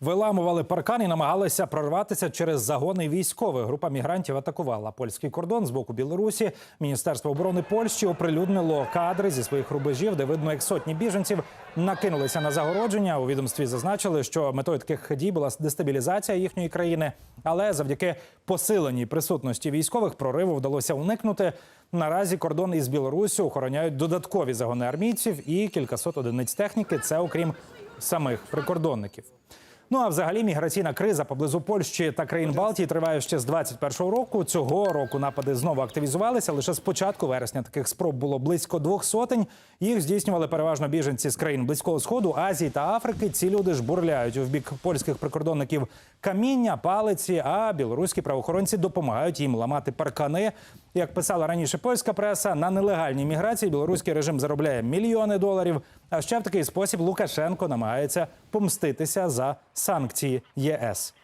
виламували паркан і намагалися прорватися через загони військових. Група мігрантів атакувала польський кордон з боку Білорусі. Міністерство оборони Польщі оприлюднило кадри зі своїх рубежів, де видно, як сотні біженців накинулися на загородження. У відомстві зазначили, що метою таких дій була дестабілізація їхньої країни, але завдяки посиленій присутності військових прориву вдалося уникнути. Наразі кордон із Білоруссю охороняють додаткові загони армійців і кількасот одиниць техніки. Це окрім самих прикордонників. Ну а взагалі міграційна криза поблизу Польщі та країн Балтії триває ще з 21-го року. Цього року напади знову активізувалися. Лише з початку вересня таких спроб було близько двох сотень. Їх здійснювали переважно біженці з країн близького сходу, Азії та Африки. Ці люди ж бурляють в бік польських прикордонників каміння, палиці. А білоруські правоохоронці допомагають їм ламати паркани. Як писала раніше польська преса, на нелегальній міграції білоруський режим заробляє мільйони доларів. А ще в такий спосіб Лукашенко намагається помститися за санкції ЄС.